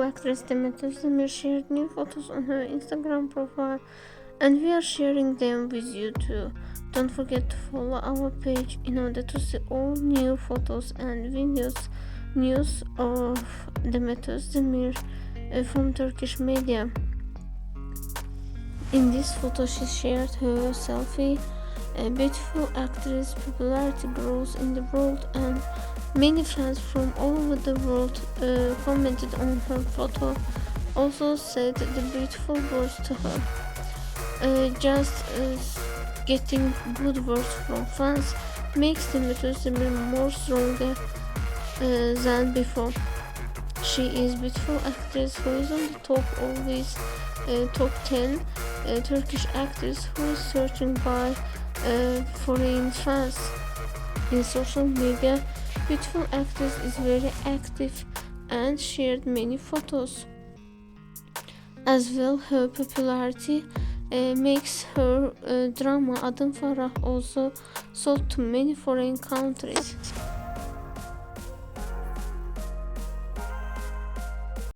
actress Demet Özdemir shared new photos on her Instagram profile, and we are sharing them with you too. Don't forget to follow our page in order to see all new photos and videos, news of Demet Özdemir uh, from Turkish media. In this photo, she shared her selfie. A beautiful actress popularity grows in the world, and many fans from all over the world uh, commented on her photo. Also said the beautiful words to her. Uh, just uh, getting good words from fans makes Demet Özdemir more stronger uh, than before. She is beautiful actress who is on the top always uh, top 10 uh, Turkish actress who is searching by foreign fans in social media. Beautiful actress is very active and shared many photos. As well, her popularity uh, makes her uh, drama Adım Farah also sold to many foreign countries.